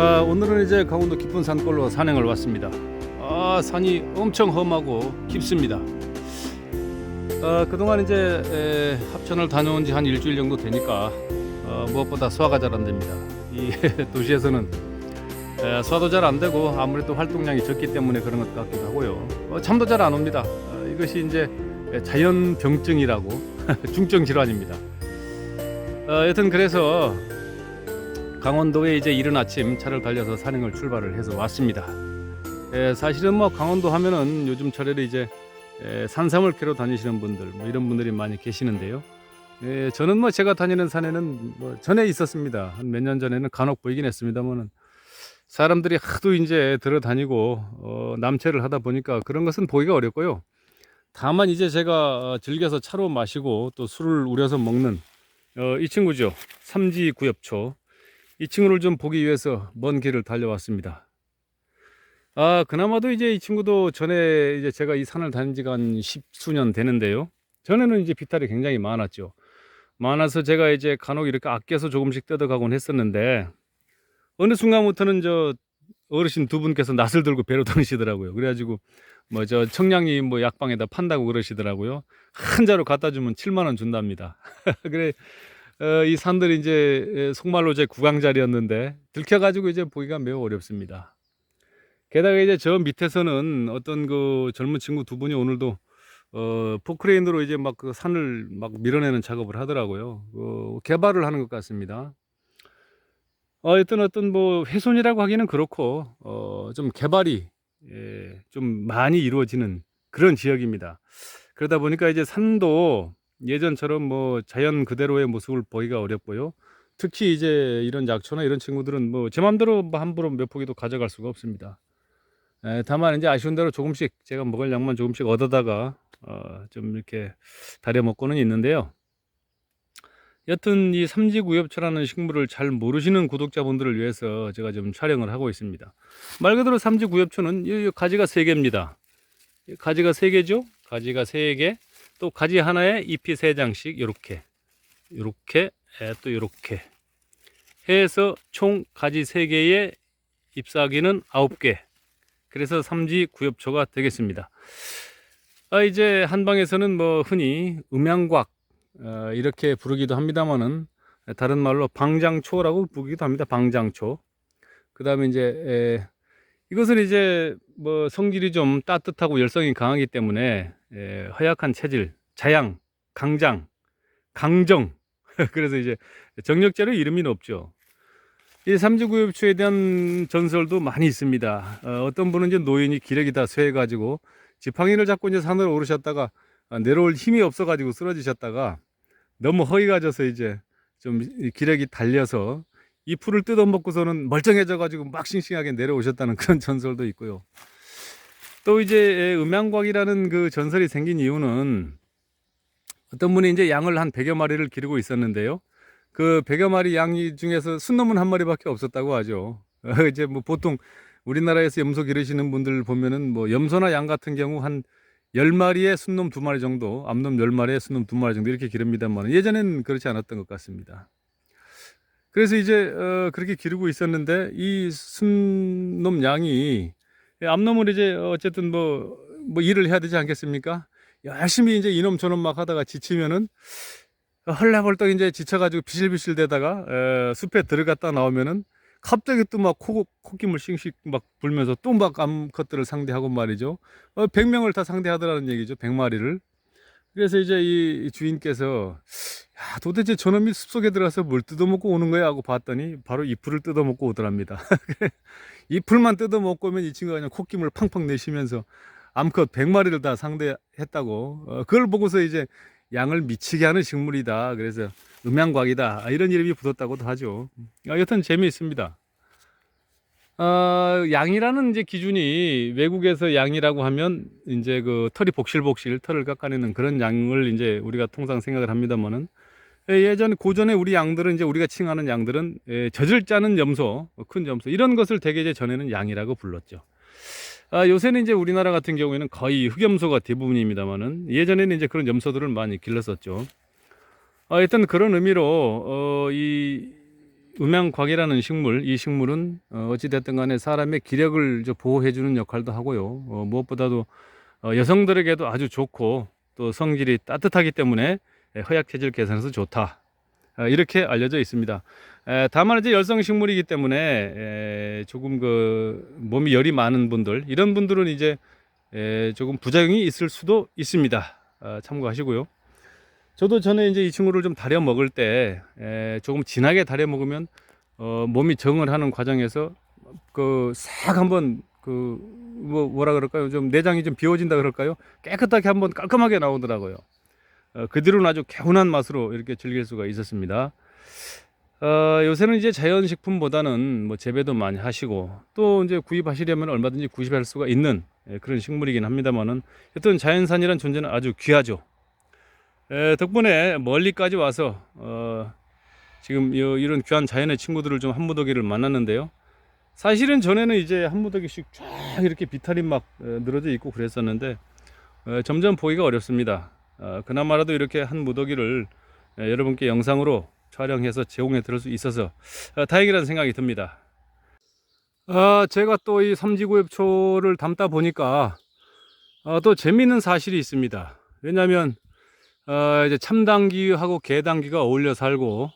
번째 강원도 깊은 산골로 산행을 왔습니다. 아 산이 엄청 험하고 깊습니다. 아, 그동안 이제 에, 합천을 다녀온 지 한 일주일 정도 되니까 어, 무엇보다 소화가 잘 안 됩니다. 이 도시에서는 에, 소화도 잘 안 되고 아무래도 활동량이 적기 때문에 그런 것 같기도 하고요. 어, 잠도 잘 안 옵니다. 어, 이것이 이제 자연 병증이라고 중증 질환입니다. 어, 여튼 그래서 강원도에 이제 이른 아침 차를 달려서 산행을 출발을 해서 왔습니다. 에, 사실은 뭐 강원도 하면은 요즘 철에는 이제 에, 산삼을 캐러 다니시는 분들 뭐 이런 분들이 많이 계시는데요. 에, 저는 뭐 제가 다니는 산에는 뭐 전에 있었습니다. 한 몇 년 전에는 간혹 보이긴 했습니다만은 사람들이 하도 이제 들어 다니고 어, 남체를 하다 보니까 그런 것은 보기가 어렵고요. 다만 이제 제가 어, 즐겨서 차로 마시고 또 술을 우려서 먹는 어, 이 친구죠. 삼지 구엽초. 이 친구를 좀 보기 위해서 먼 길을 달려왔습니다. 아, 그나마도 이제 이 친구도 전에 이제 제가 이 산을 다닌 지가 한 십수년 되는데요. 전에는 이제 비탈이 굉장히 많았죠. 많아서 제가 이제 간혹 이렇게 아껴서 조금씩 뜯어가곤 했었는데, 어느 순간부터는 저 어르신 두 분께서 낯을 들고 배로 다니시더라고요. 그래가지고 뭐 저 청량리 뭐 약방에다 판다고 그러시더라고요. 한 자루 갖다 주면 7만 원 준답니다. 그래 어, 이 산들이 이제 에, 속말로 제 구강자리였는데 들켜가지고 이제 보기가 매우 어렵습니다. 게다가 이제 저 밑에서는 어떤 그 젊은 친구 두 분이 오늘도 어, 포크레인으로 이제 막 그 산을 막 밀어내는 작업을 하더라고요. 어, 개발을 하는 것 같습니다. 어, 어떤 어떤 뭐 훼손이라고 하기는 그렇고 어, 좀 개발이 예, 좀 많이 이루어지는 그런 지역입니다. 그러다 보니까 이제 산도 예전처럼 뭐 자연 그대로의 모습을 보기가 어렵고요. 특히 이제 이런 약초나 이런 친구들은 뭐 제 마음대로 뭐 함부로 몇 포기도 가져갈 수가 없습니다. 에, 다만 이제 아쉬운 대로 조금씩 제가 먹을 양만 조금씩 얻어다가 어, 좀 이렇게 다려 먹고는 있는데요. 여튼 이 삼지구엽초라는 식물을 잘 모르시는 구독자분들을 위해서 제가 좀 촬영을 하고 있습니다. 말 그대로 삼지구엽초는 이, 이 가지가 세 개입니다. 이 가지가 세 개죠? 가지가 세 개. 또 가지 하나에 잎이 세 장씩 요렇게 에, 또 요렇게 해서 총 가지 세 개의 잎사귀는 아홉 개. 그래서 삼지 구엽초가 되겠습니다. 아, 이제 한방에서는 뭐 흔히 음양곽 어, 이렇게 부르기도 합니다만은 다른 말로 방장초라고 부르기도 합니다. 방장초. 그다음에 이제 에, 이것은 이제 뭐 성질이 좀 따뜻하고 열성이 강하기 때문에 에, 허약한 체질, 자양, 강장, 강정. 그래서 이제 정력제로 이름이 없죠. 이 삼지구엽초에 대한 전설도 많이 있습니다. 어, 떤 분은 이제 노인이 기력이 다 쇠해가지고 지팡이를 잡고 이제 산으로 오르셨다가 아, 내려올 힘이 없어가지고 쓰러지셨다가 너무 허기가 져서 이제 좀 기력이 달려서 이 풀을 뜯어먹고서는 멀쩡해져가지고 막 싱싱하게 내려오셨다는 그런 전설도 있고요. 또 이제 음양곽이라는 그 전설이 생긴 이유는 어떤 분이 이제 양을 한 100여 마리를 기르고 있었는데요. 그 100여 마리 양 중에서 순놈은 한 마리밖에 없었다고 하죠. 이제 뭐 보통 우리나라에서 염소 기르시는 분들 보면은 뭐 염소나 양 같은 경우 한 10마리에 순놈 2마리 정도, 암놈 10마리에 순놈 2마리 정도 이렇게 기릅니다만 예전에는 그렇지 않았던 것 같습니다. 그래서 이제 어, 그렇게 기르고 있었는데 이 순놈 양이 암놈을 이제 어쨌든 뭐, 뭐 일을 해야 되지 않겠습니까? 열심히 이제 이놈 저놈 막 하다가 지치면은 헐레벌떡 이제 지쳐가지고 비실비실 대다가 에, 숲에 들어갔다 나오면은 갑자기 또막 코김을 싱싱 막 불면서 또 막 암컷들을 상대하고 말이죠. 어, 100명을 다 상대하더라는 얘기죠. 100마리를. 그래서 이제 이 주인께서 야, 도대체 저놈이 숲속에 들어가서 뭘 뜯어먹고 오는 거야 하고 봤더니 바로 잎풀을 뜯어먹고 오더랍니다. 잎풀만 뜯어먹고 오면 이 친구가 그냥 콧김을 팡팡 내쉬면서 암컷 100마리를 다 상대했다고 어, 그걸 보고서 이제 양을 미치게 하는 식물이다. 그래서 음양곽이다. 아, 이런 이름이 붙었다고도 하죠. 아, 여튼 재미있습니다. 어, 양이라는 이제 기준이 외국에서 양이라고 하면 이제 그 털이 복실복실 털을 깎아내는 그런 양을 이제 우리가 통상 생각을 합니다만은 예전 고전에 우리 양들은 이제 우리가 칭하는 양들은 예, 젖을 짜는 염소, 큰 염소 이런 것을 대개 이제 전에는 양이라고 불렀죠. 아, 요새는 이제 우리나라 같은 경우에는 거의 흑염소가 대부분입니다만은 예전에는 이제 그런 염소들을 많이 길렀었죠. 아, 일단 그런 의미로 어, 이 음양곽이라는 식물, 이 식물은 어, 어찌됐든 간에 사람의 기력을 저 보호해주는 역할도 하고요. 어, 무엇보다도 어, 여성들에게도 아주 좋고 또 성질이 따뜻하기 때문에 에, 허약 체질 개선에서 좋다. 아, 이렇게 알려져 있습니다. 에, 다만 이제 열성 식물이기 때문에 에, 조금 그 몸이 열이 많은 분들 이런 분들은 이제 에, 조금 부작용이 있을 수도 있습니다. 아, 참고하시고요. 저도 전에 이제 이 친구를 좀 다려 먹을 때 에, 조금 진하게 다려 먹으면 어, 몸이 정을 하는 과정에서 그 싹 한번 그 뭐 뭐라 그럴까요? 좀 내장이 좀 비워진다 그럴까요? 깨끗하게 한번 깔끔하게 나오더라고요. 어, 그 뒤로는 아주 개운한 맛으로 이렇게 즐길 수가 있었습니다. 어, 요새는 이제 자연식품보다는 뭐 재배도 많이 하시고 또 이제 구입하시려면 얼마든지 구입할 수가 있는 예, 그런 식물이긴 합니다만은 여튼 자연산이란 존재는 아주 귀하죠. 에, 덕분에 멀리까지 와서 어, 지금 요, 이런 귀한 자연의 친구들을 좀 한무더기를 만났는데요. 사실은 전에는 이제 한무더기씩 쫙 이렇게 비탈이 막 어, 늘어져 있고 그랬었는데 어, 점점 보기가 어렵습니다. 어, 그나마라도 이렇게 한 무더기를 에, 여러분께 영상으로 촬영해서 제공해 드릴 수 있어서 어, 다행이라는 생각이 듭니다. 아, 제가 또 이 삼지구엽초를 담다 보니까 어, 또 재미있는 사실이 있습니다. 왜냐하면 어, 이제 참당귀하고 개당귀가 어울려 살고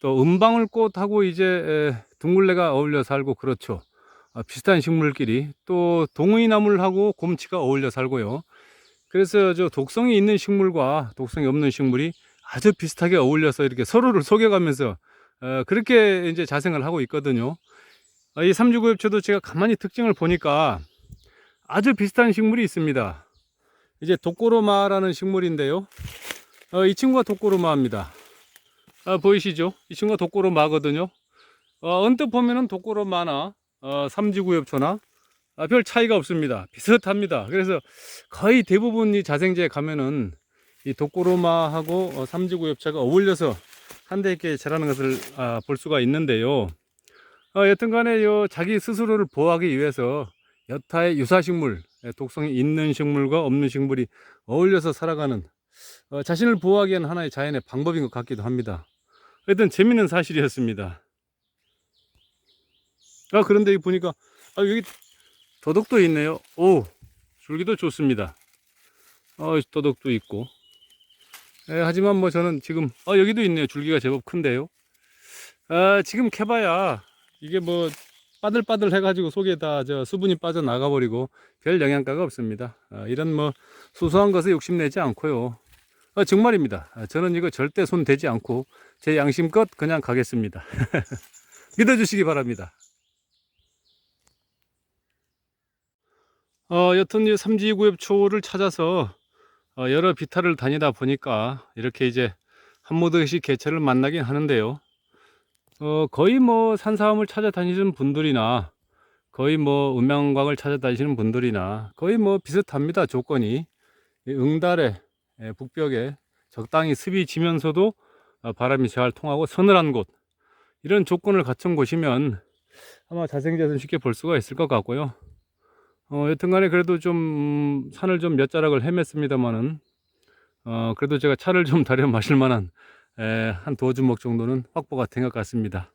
또 은방울꽃하고 이제 에, 둥글레가 어울려 살고 그렇죠. 어, 비슷한 식물끼리 또 동의나물하고 곰치가 어울려 살고요. 그래서 저 독성이 있는 식물과 독성이 없는 식물이 아주 비슷하게 어울려서 이렇게 서로를 속여가면서 어, 그렇게 이제 자생을 하고 있거든요. 어, 이 삼주구엽초도 제가 가만히 특징을 보니까 아주 비슷한 식물이 있습니다. 이제 독고로마라는 식물인데요. 어, 이 친구가 독고로마입니다. 아, 보이시죠? 이 친구가 독고로마거든요. 어, 언뜻 보면은 독고로마나 어, 삼지구엽초나 아, 별 차이가 없습니다. 비슷합니다. 그래서 거의 대부분 이 자생제에 가면은 이 독고로마하고 어, 삼지구엽차가 어울려서 한데 있게 자라는 것을 아, 볼 수가 있는데요. 어, 여튼간에 요 자기 스스로를 보호하기 위해서 여타의 유사식물, 예, 독성이 있는 식물과 없는 식물이 어울려서 살아가는 어, 자신을 보호하기 위한 하나의 자연의 방법인 것 같기도 합니다. 하여튼 재밌는 사실이었습니다. 아 그런데 여기 보니까 아, 여기 도덕도 있네요. 오 줄기도 좋습니다. 어, 도덕도 있고. 예, 하지만 뭐 저는 지금 아 여기도 있네요. 줄기가 제법 큰데요. 아, 지금 캐봐야 이게 뭐 빠들빠들 해가지고 속에 다 저 수분이 빠져 나가 버리고 별 영양가가 없습니다. 아, 이런 뭐 소소한 것에 욕심내지 않고요. 아, 정말입니다. 아, 저는 이거 절대 손 대지 않고 제 양심껏 그냥 가겠습니다. 믿어주시기 바랍니다. 어, 여튼 이 삼지구엽 초를 찾아서 어, 여러 비탈을 다니다 보니까 이렇게 이제 한무더기씩 개체를 만나긴 하는데요. 어, 거의 뭐 산사암을 찾아다니시는 분들이나 거의 뭐 음양광을 찾아다니시는 분들이나 거의 뭐 비슷합니다. 조건이 이 응달에 예, 북벽에 적당히 습이 지면서도 어, 바람이 잘 통하고 서늘한 곳 이런 조건을 갖춘 곳이면 아마 자생제는 쉽게 볼 수가 있을 것 같고요. 어, 여튼간에 그래도 좀 음, 산을 좀 몇 자락을 헤맸습니다만은 어, 그래도 제가 차를 좀 다려 마실 만한 에, 한 두어 주먹 정도는 확보가 된 것 같습니다.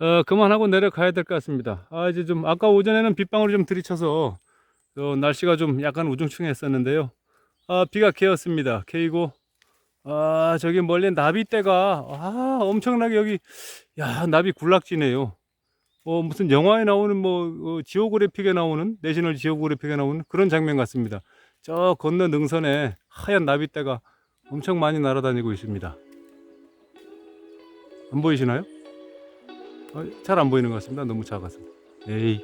어, 그만하고 내려가야 될 것 같습니다. 아, 이제 좀, 아까 오전에는 빗방울이 좀 들이쳐서, 어, 날씨가 좀 약간 우중충했었는데요. 아, 비가 개었습니다. 개이고, 아, 저기 멀리 나비떼가, 아, 엄청나게 여기, 야, 나비 군락지네요. 어, 무슨 영화에 나오는 뭐, 어, 지오그래픽에 나오는, 내셔널 지오그래픽에 나오는 그런 장면 같습니다. 저 건너 능선에 하얀 나비떼가 엄청 많이 날아다니고 있습니다. 안 보이시나요? 어, 잘안 보이는 것 같습니다. 너무 작아서. 에이.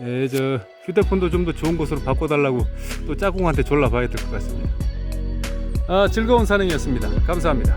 예, 저 휴대폰도 좀 더 좋은 곳으로 바꿔달라고 또 짝꿍한테 졸라 봐야 될 것 같습니다. 아, 즐거운 산행이었습니다. 감사합니다.